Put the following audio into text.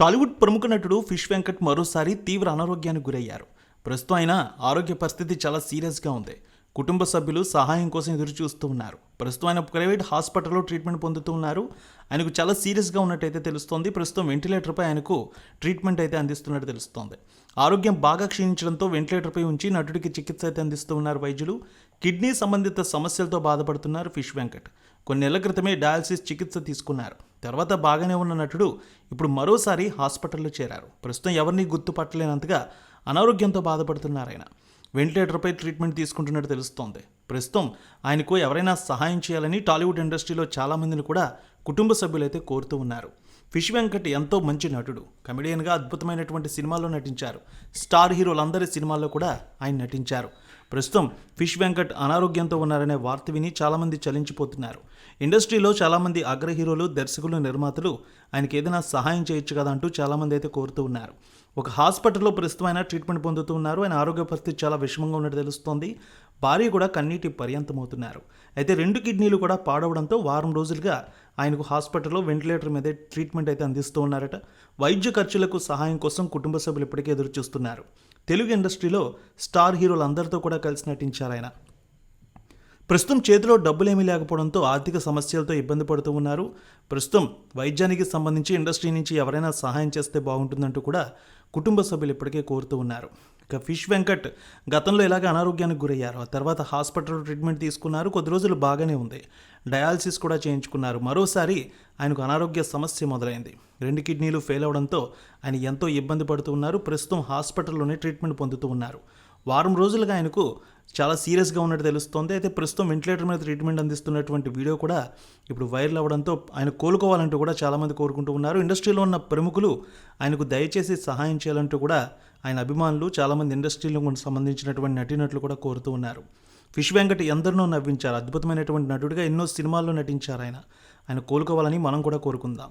టాలీవుడ్ ప్రముఖ నటుడు ఫిష్ వెంకట్ మరోసారి తీవ్ర అనారోగ్యానికి గురయ్యారు. ప్రస్తుతం ఆయన ఆరోగ్య పరిస్థితి చాలా సీరియస్గా ఉంది. కుటుంబ సభ్యులు సహాయం కోసం ఎదురు చూస్తూ ఉన్నారు. ప్రస్తుతం ఆయన ప్రైవేట్ హాస్పిటల్లో ట్రీట్మెంట్ పొందుతూ ఉన్నారు. ఆయనకు చాలా సీరియస్గా ఉన్నట్టయితే తెలుస్తోంది. ప్రస్తుతం వెంటిలేటర్పై ఆయనకు ట్రీట్మెంట్ అయితే అందిస్తున్నట్టు తెలుస్తోంది. ఆరోగ్యం బాగా క్షీణించడంతో వెంటిలేటర్పై ఉంచి నటుడికి చికిత్స అయితే అందిస్తూ ఉన్నారు వైద్యులు. కిడ్నీ సంబంధిత సమస్యలతో బాధపడుతున్నారు ఫిష్ వెంకట్. కొన్ని నెలల క్రితమే డయాలసిస్ చికిత్స తీసుకున్నారు. తర్వాత బాగానే ఉన్న నటుడు ఇప్పుడు మరోసారి హాస్పిటల్లో చేరారు. ప్రస్తుతం ఎవరిని గుర్తుపట్టలేనంతగా అనారోగ్యంతో బాధపడుతున్నారు ఆయన. వెంటిలేటర్పై ట్రీట్మెంట్ తీసుకుంటున్నట్టు తెలుస్తోంది. ప్రస్తుతం ఆయనకు ఎవరైనా సహాయం చేయాలని టాలీవుడ్ ఇండస్ట్రీలో చాలామందిని కూడా కుటుంబ సభ్యులైతే కోరుతూ ఉన్నారు. ఫిష్ వెంకట్ ఎంతో మంచి నటుడు. కమెడియన్గా అద్భుతమైనటువంటి సినిమాల్లో నటించారు. స్టార్ హీరోలందరి సినిమాల్లో కూడా ఆయన నటించారు. ప్రస్తుతం ఫిష్ వెంకట్ అనారోగ్యంతో ఉన్నారనే వార్త విని చాలామంది చలించిపోతున్నారు. ఇండస్ట్రీలో చాలామంది అగ్ర హీరోలు దర్శకులు నిర్మాతలు ఆయనకి ఏదైనా సహాయం చేయొచ్చు కదా అంటూ చాలామంది అయితే కోరుతూ ఉన్నారు. ఒక హాస్పిటల్లో ప్రస్తుతం ఆయన ట్రీట్మెంట్ పొందుతూ ఉన్నారు. ఆయన ఆరోగ్య పరిస్థితి చాలా విషమంగా ఉన్నట్టు తెలుస్తోంది. భార్య కూడా కన్నీటి పర్యంతమవుతున్నారు. అయితే రెండు కిడ్నీలు కూడా పాడవడంతో వారం రోజులుగా ఆయనకు హాస్పిటల్లో వెంటిలేటర్ మీదే ట్రీట్మెంట్ అయితే అందిస్తూ ఉన్నారట. వైద్య ఖర్చులకు సహాయం కోసం కుటుంబ సభ్యులు ఇప్పటికే ఎదురు చూస్తున్నారు తెలుగు ఇండస్ట్రీలో స్టార్ హీరోలు అందరితో కూడా కలిసి నటించారు ఆయన. ప్రస్తుతం చేతిలో డబ్బులేమీ లేకపోవడంతో ఆర్థిక సమస్యలతో ఇబ్బంది పడుతూ ఉన్నారు. ప్రస్తుతం వైద్యానికి సంబంధించి ఇండస్ట్రీ నుంచి ఎవరైనా సహాయం చేస్తే బాగుంటుందంటూ కూడా కుటుంబ సభ్యులు ఇప్పటికే కోరుతూ ఉన్నారు. ఇక ఫిష్ వెంకట్ గతంలో ఇలాగ అనారోగ్యానికి గురయ్యారు. ఆ తర్వాత హాస్పిటల్లో ట్రీట్మెంట్ తీసుకున్నారు. కొద్ది రోజులు బాగానే ఉంది. డయాలసిస్ కూడా చేయించుకున్నారు. మరోసారి ఆయనకు అనారోగ్య సమస్య మొదలైంది. రెండు కిడ్నీలు ఫెయిల్ అవడంతో ఆయన ఎంతో ఇబ్బంది పడుతూ ఉన్నారు. ప్రస్తుతం హాస్పిటల్లోనే ట్రీట్మెంట్ పొందుతూ ఉన్నారు. వారం రోజులుగా ఆయనకు చాలా సీరియస్గా ఉన్నట్టు తెలుస్తోంది. అయితే ప్రస్తుతం వెంటిలేటర్ మీద ట్రీట్మెంట్ అందిస్తున్నటువంటి వీడియో కూడా ఇప్పుడు వైరల్ అవ్వడంతో ఆయన కోలుకోవాలంటూ కూడా చాలామంది కోరుకుంటూ ఉన్నారు. ఇండస్ట్రీలో ఉన్న ప్రముఖులు ఆయనకు దయచేసి సహాయం చేయాలంటూ కూడా ఆయన అభిమానులు చాలామంది ఇండస్ట్రీలో సంబంధించినటువంటి నటీనటులు కూడా కోరుతూ ఉన్నారు. ఫిష్ వెంకట్ ఎందరినో నవ్వించారు. అద్భుతమైనటువంటి నటుడిగా ఎన్నో సినిమాల్లో నటించారు ఆయన. ఆయన కోలుకోవాలని మనం కూడా కోరుకుందాం.